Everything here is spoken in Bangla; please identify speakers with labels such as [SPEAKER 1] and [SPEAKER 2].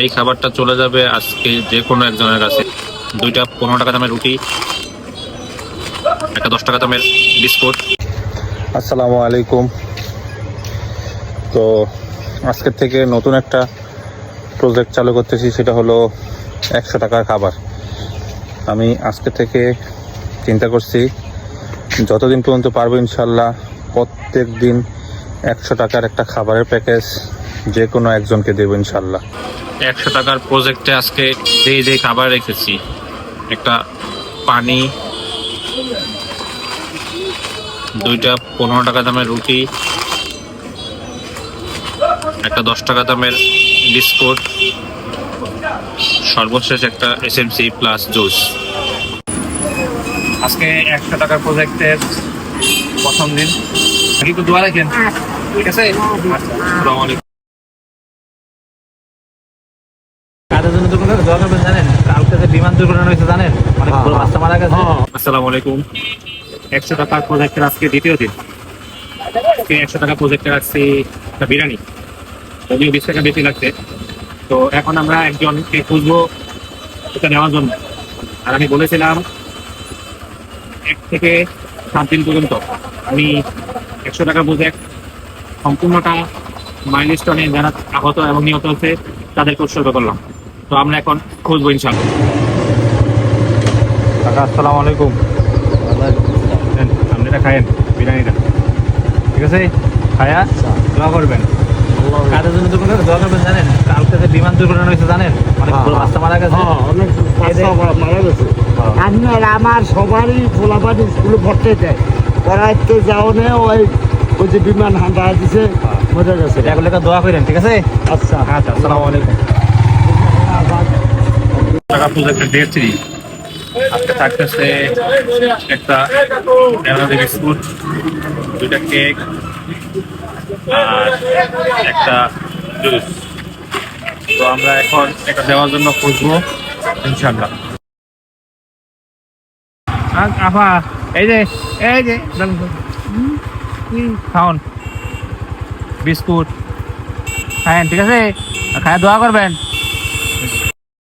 [SPEAKER 1] এই খাবারটা চলে যাবে আজকে যে কোনো একজনের কাছে। দুইটা পনেরো টাকা দামের রুটি, একটা দশ টাকা দামের বিস্কুট।
[SPEAKER 2] আসসালামু আলাইকুম। তো আজকের থেকে নতুন একটা প্রজেক্ট চালু করতেছি, সেটা হলো একশো টাকার খাবার। আমি আজকে থেকে চিন্তা করছি, যতদিন পর্যন্ত পারব ইনশাল্লাহ প্রত্যেক দিন একশো টাকার একটা খাবারের প্যাকেজ যে কোনো একজনকে দেবো ইনশাল্লাহ।
[SPEAKER 1] একশো টাকার প্রজেক্টে আজকে যেই যেই খাবার রেখেছি একটা পানি দুইটা পনেরো টাকা দামের রুটি একটা দশ টাকা দামের বিস্কুট সর্বশেষ একটা এসএমসি প্লাস জুস আজকে একশো টাকার প্রজেক্টের প্রথম দিন। একটু দোয়া রাখেন। ঠিক আছে? আচ্ছা আসসালামু আলাইকুম।
[SPEAKER 3] দুর্ঘটনা জানেন কালকে যে বিমান দুর্ঘটনা হয়েছে জানেন? অনেক বড় বাচ্চা মারা গেছে।
[SPEAKER 1] আসসালামু আলাইকুম। একশো টাকার প্রজেক্টের আজকে দ্বিতীয় দিন। একশো টাকা প্রজেক্টে রাখছি একটা বিরিয়ানি। যদিও বিশ টাকা বেশি লাগছে। তো এখন আমরা একজনকে খুঁজবো এটা নেওয়ার জন্য। আর আমি বলেছিলাম এক থেকে সাত দিন পর্যন্ত আমি একশো টাকা প্রজেক্ট সম্পূর্ণটা মাইলস্টোনে যারা আহত এবং নিহত হচ্ছে তাদেরকে উৎসর্গ করলাম। তো আমরা এখন খুঁজবো ইনশাল্লাহ
[SPEAKER 2] কাকা আসসালামু আলাইকুম।
[SPEAKER 1] আপনি এটা খায়েন বিরিয়ানিটা। ঠিক আছে? খায়া দোয়া করবেন।
[SPEAKER 3] কাদের জন্য দুর্ঘটনা দোয়া করবেন জানেন? কালকে যে বিমান দুর্ঘটনা হয়েছে জানেন? অনেক বড় মারা গেছে।
[SPEAKER 4] অনেক মারা গেছে। আপনার আমার সবারই স্কুলে ভর্তি দেয়। পড়াইতে যাওনে ওই ওই যে বিমান দিছে মজা গেছে।
[SPEAKER 3] এটা এগুলোকে দোয়া করেন ঠিক আছে?
[SPEAKER 4] আচ্ছা।
[SPEAKER 3] আচ্ছা আসসালামু আলাইকুম।
[SPEAKER 1] টাকা প্রজেক্টের ডে থ্রি আজকে থাকতেছে একটা বিস্কুট দুইটা কেক আর একটা জুস তো আমরা এখন এটা দেওয়ার জন্য খুঁজবো ইনশাল্লাহ আফা এই যে এই যে খাওন। বিস্কুট। খায়েন, ঠিক আছে? খায় দোয়া করবেন।